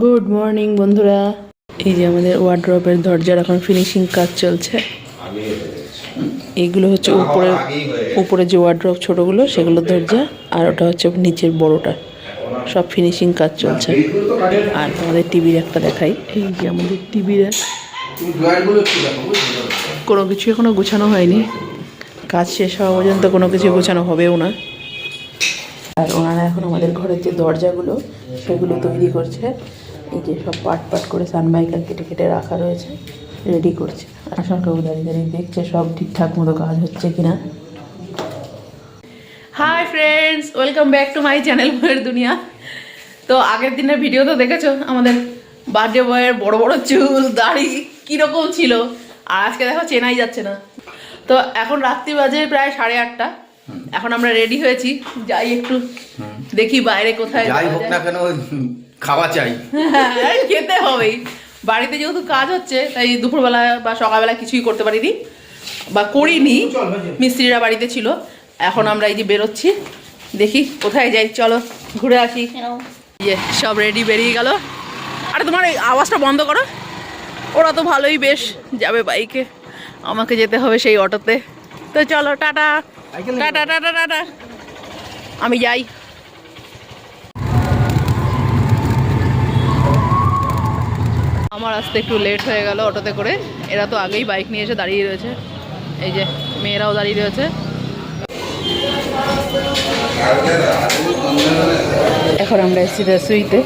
Good morning বন্ধুরা। এই যে আমাদের ওয়ার্ড্রপের দরজার এখন ফিনিশিং কাজ চলছে। এইগুলো হচ্ছে উপরে উপরে যে ওয়ার্ড্রপ ছোটোগুলো, সেগুলো দরজা, আর ওটা হচ্ছে নিচের বড়টা। সব ফিনিশিং কাজ চলছে। আর আমাদের টিভির একটা দেখাই। এই যে আমাদের টিভির কোনো কিছু এখনও গোছানো হয়নি। কাজ শেষ হওয়া পর্যন্ত কোনো কিছু গোছানো হবেও না। আর ওনারা এখন আমাদের ঘরের যে দরজাগুলো, সেগুলো তৈরি করছে। এই যে সব পাট পাট করে সানমাইকাল কেটে কেটে রাখা রয়েছে রেডি করছে। আসার কাকু দাঁড়িয়ে দাঁড়িয়ে দেখছে সব ঠিকঠাক মতো কাজ হচ্ছে কিনা। Hi friends welcome back to my channel বয়ের দুনিয়া তো আগের দিনের ভিডিও তো দেখেছ আমাদের বার্থডে বয়ের বড় বড় চুল দাড়ি কীরকম ছিল? আর আজকে দেখো চেনাই যাচ্ছে না। তো এখন রাত্রি বাজে প্রায় সাড়ে আটটা। এখন আমরা রেডি হয়েছি যাই একটু দেখি বাইরে কোথায় যাই হোক না কেন খাওয়া চাই। হ্যাঁ, খেতে হবেই। বাড়িতে যেহেতু কাজ হচ্ছে তাই দুপুরবেলা বা সকালবেলা কিছুই করতে পারিনি বা করিনি। মিস্ত্রিরা বাড়িতে ছিল। এখন আমরা এই যে বেরোচ্ছি। দেখি কোথায় যাই চলো ঘুরে আসি। ইয়ে সব রেডি বেরিয়ে গেল। আরে তোমার এই আওয়াজটা বন্ধ করো। ওরা তো ভালোই বেশ যাবে বাইকে। আমাকে যেতে হবে সেই অটোতে। তো চলো টাটা। Tata tata tata. আমি যাই। আমার আসতে একটু লেট হয়ে গেল অটোতে করে। এরা তো আগেই বাইক নিয়ে এসে দাঁড়িয়ে রয়েছে। এই যে মেয়েরাও দাঁড়িয়ে রয়েছে। এখন আমরা এসেছি রেসুইতে।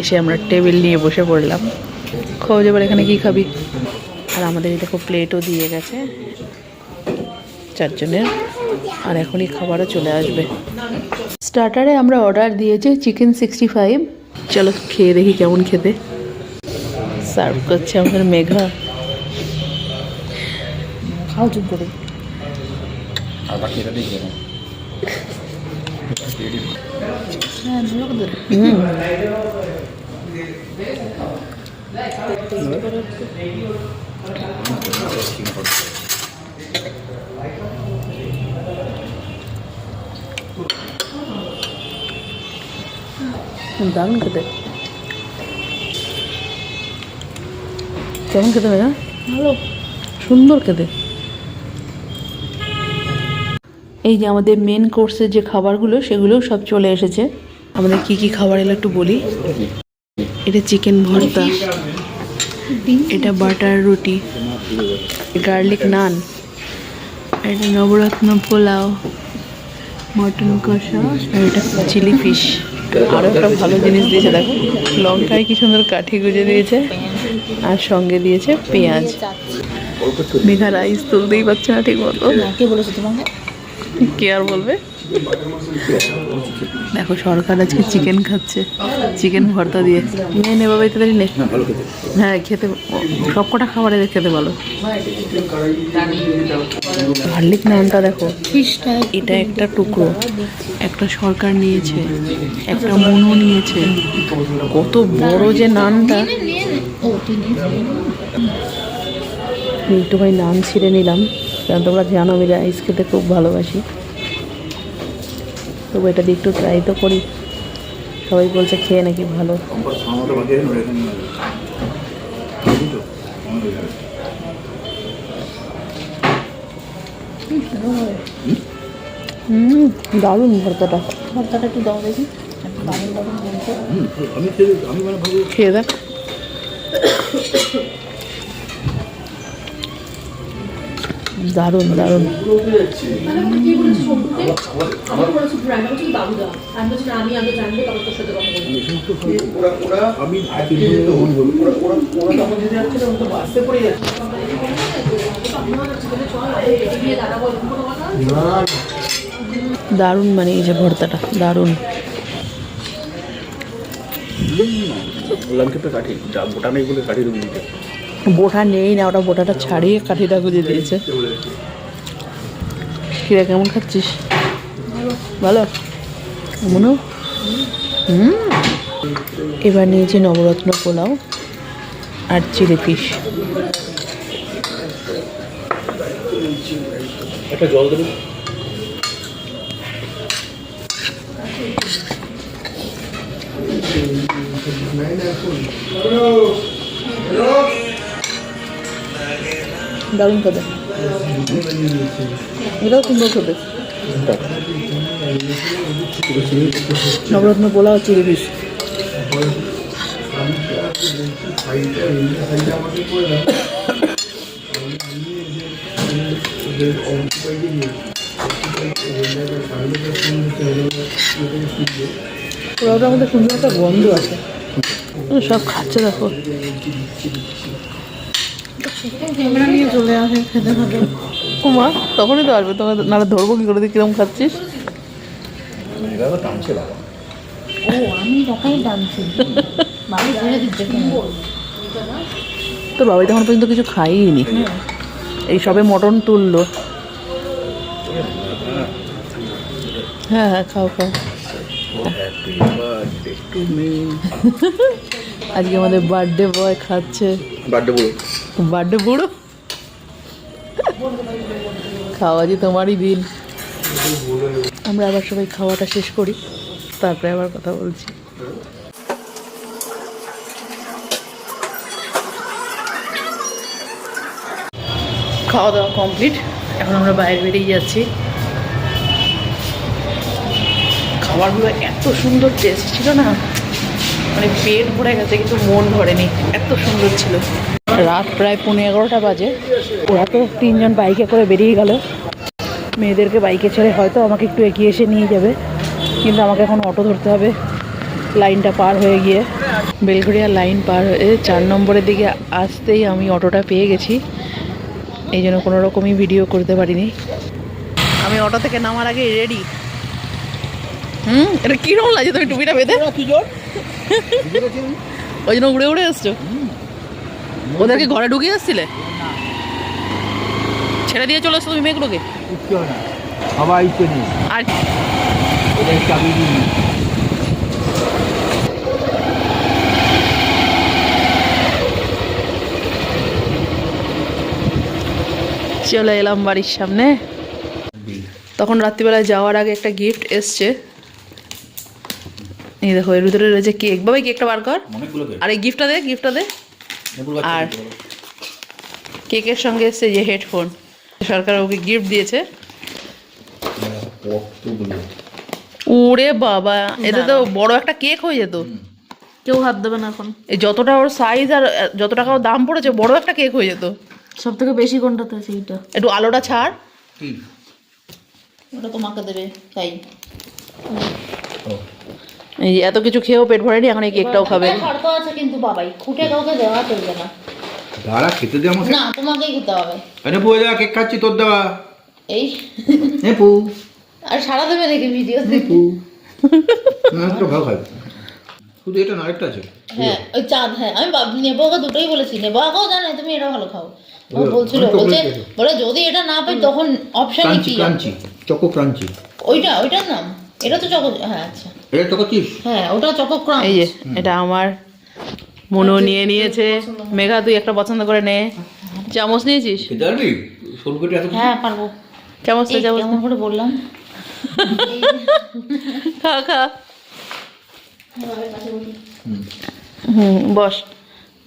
এসে আমরা টেবিল নিয়ে বসে পড়লাম। খোঁজ এবার এখানে কি খাবি? আর আমাদের দেখো প্লেটও দিয়ে গেছে। চারজনের। আর এখনই খাবারও চলে আসবে। স্টার্টারে আমরা অর্ডার দিয়েছি চিকেন সিক্সটি ফাইভ। চলো খেয়ে দেখি কেমন খেতে। সার্ভ করছে আমাদের মেঘা। খাও চুপ করে। না। হুম। দারুণ খেতে কেমন খেতে মেঘা ভালো সুন্দর খেতে এই যে আমাদের মেন কোর্সের যে খাবারগুলো সেগুলো সব চলে এসেছে। আমাদের কি কি খাবার এলো একটু বলি? এটা চিকেন ভর্তা এটা বাটার রুটি গার্লিক নান এটা নবরত্ন পোলাও মটন কষা আর এটা চিলি ফিশ আরও একটা ভালো জিনিস দিয়েছে দেখো। লঙ্কায় কি সুন্দর কাঠি গুঁজে দিয়েছে আর সঙ্গে দিয়েছে পেঁয়াজ। মেঘা রাইস তুলতেই পারছে না ঠিক মতো। কে বলেছে তোমাকে? কে আর বলবে? দেখো সরকার আজকে চিকেন খাচ্ছে চিকেন ভর্তা দিয়ে। নে? নে বাবা তাড়াতাড়ি নে হ্যাঁ খেতে সব কটা খাবারে খেতে ভালো গার্লিক নানটা দেখো এটা একটা টুকরো। একটা সরকার নিয়েছে একটা মনু নিয়েছে। কত বড় যে নানটা একটু নিয়ে একটুখানি নান ছিঁড়ে নিলাম। কারণ তোমরা জানো আমি রাইস খেতে খুব ভালোবাসি। তবু এটা দিয়ে একটু ট্রাই তো করি। সবাই বলছে খেয়ে নাকি ভালো। হুম দারুণ ভর্তাটা। ভর্তাটা একটু দাও দেখি। দারুণ দারুণ বলছে হুম, আমি খেয়ে আমি মানে খেয়ে দেখ। দারুণ দারুণ। দারুণ মানে এই যে ভর্তাটা, দারুণ। তো কাঠি মোটা নেই বলে কাঠি রুম দিতে। বোটা নেই না ওটা বোটাটা ছাড়িয়ে কাঠিটা গুঁজে দিয়েছে। কিরা কেমন খাচ্ছিস? ভালো? মনো? হুম। এবার নিয়েছি নবরত্ন পোলাও আর চিলি পিস জল দেবে? দারুণ খেতে এটাও সুন্দর খেতে নবরত্ন পোলাও চিলি পিস পোলাওটার মধ্যে সুন্দর একটা গন্ধ আছে। সব খাচ্ছে দেখো। ক্যামেরা নিয়ে চলে আসে খেতে উমা তখনই তো আসবে তোমাকে নাহলে ধরবো কি করে তুই কিরম খাচ্ছিস? ও আমি দেখাই টানছি। বাবু ছেড়ে দিচ্ছে তোর বাবাই তখন পর্যন্ত কিছু খাইনি। এই সবে মটন তুললো। হ্যাঁ হ্যাঁ খাও খাও। আজকে আমাদের বার্থডে বয় খাচ্ছে। বার্থডে বলো বার্থডে বুড়ো? খাওয়া যে তোমারই দিন। আমরা আবার সবাই খাওয়াটা শেষ করি তারপরে আবার কথা বলছি। খাওয়া দাওয়া কমপ্লিট এখন আমরা বাইরে বেরিয়ে যাচ্ছি। খাবারগুলো এত সুন্দর টেস্ট ছিল না। মানে পেট ভরে গেছে, কিন্তু মন ভরেনি। এত সুন্দর ছিল। রাত প্রায় পনেরো এগারোটা বাজে। ওরা তো তিনজন বাইকে করে বেরিয়ে গেল। মেয়েদেরকে বাইকে ছেড়ে হয়তো আমাকে একটু এগিয়ে এসে নিয়ে যাবে। কিন্তু আমাকে এখন অটো ধরতে হবে। লাইনটা পার হয়ে গিয়ে। বেলঘড়িয়া লাইন পার হয়ে চার নম্বরের দিকে আসতেই আমি অটোটা পেয়ে গেছি। এই জন্য কোনো রকমই ভিডিও করতে পারিনি। আমি অটো থেকে নামার আগে রেডি হুম? এটা কীরকম লাগে তুমি টুপিটা বেঁধে? ওই জন্য উড়ে উড়ে এসছো? ওদেরকে ঘরে ঢুকিয়ে এসছিলে ছেড়ে দিয়ে চলে এসছো তুমি মেয়েগুলোকে? সবাই আর চলে এলাম বাড়ির সামনে। তখন রাত্রিবেলায় যাওয়ার আগে একটা গিফট এসছে। এই দেখো এর ভিতরে রয়েছে কেক। বাবা কেকটা বার কর। আর এই গিফটটা দে গিফটটা দে। আর কেকের সঙ্গে এসছে যে হেডফোন। সরকার ওকে গিফট দিয়েছে। ওরে বাবা এতে তো বড় একটা কেক হয়ে যেত। কেউ হাত দেবে না এখন। এই যতটা ওর সাইজ আর যত টাকা ওর দাম পড়েছে বড় একটা কেক হয়ে যেত। সব থেকে বেশি কোনটাতে সেইটা একটু আলোটা ছাড়। ওটা তোমাকে দেবে তাই। ও। এই এত কিছু খেয়েও পেট ভরেনি এখন এই কেকটাও খাবে। শর্ত আছে কিন্তু বাবাই খুঁটে কাউকে দেওয়া চলবে না। দাঁড়া খেতে দে আমাকে। না তোমাকেই খেতে হবে। আরে পুয়ে যা কেক খাচ্ছি তোর দেওয়া। এই। হ্যাঁ আর সারা দেবে দেখি ভিডিও পু। না তো ভালো খাই শুধু এটা না আরেকটা আছে। হ্যাঁ ওই চাঁদ হ্যাঁ আমি নেব আগে দুটোই বলেছি। নেব আগেও জানে তুমি এটা ভালো খাও। ও ওই- বলছিল বলছে বলে যদি এটা না পাই তখন অপশন কি? Crunchy choco crunchy. ওইটা ওইটার নাম? এটা তো চকো হ্যাঁ আচ্ছা। এটা হ্যাঁ ওটা চকো ক্রাম এই যে এটা আমার মনু নিয়ে নিয়েছে। মেঘা তুই একটা পছন্দ করে নে। চামচ নিয়েছিস? হ্যাঁ পারব। চামচটা এই, চামচ কেমন করে বললাম? খা খা। হুম বস।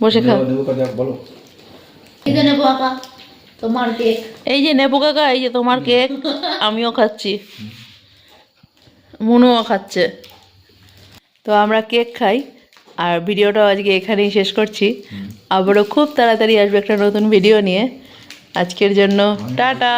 বসে খা নেব বলো। নেব তোমার কেক এই যে নেপু কাকা এই যে তোমার কেক আমিও খাচ্ছি। মনুও খাচ্ছে। তো আমরা কেক খাই আর ভিডিওটাও আজকে এখানেই শেষ করছি। আবারও খুব তাড়াতাড়ি আসবে একটা নতুন ভিডিও নিয়ে। আজকের জন্য টাটা।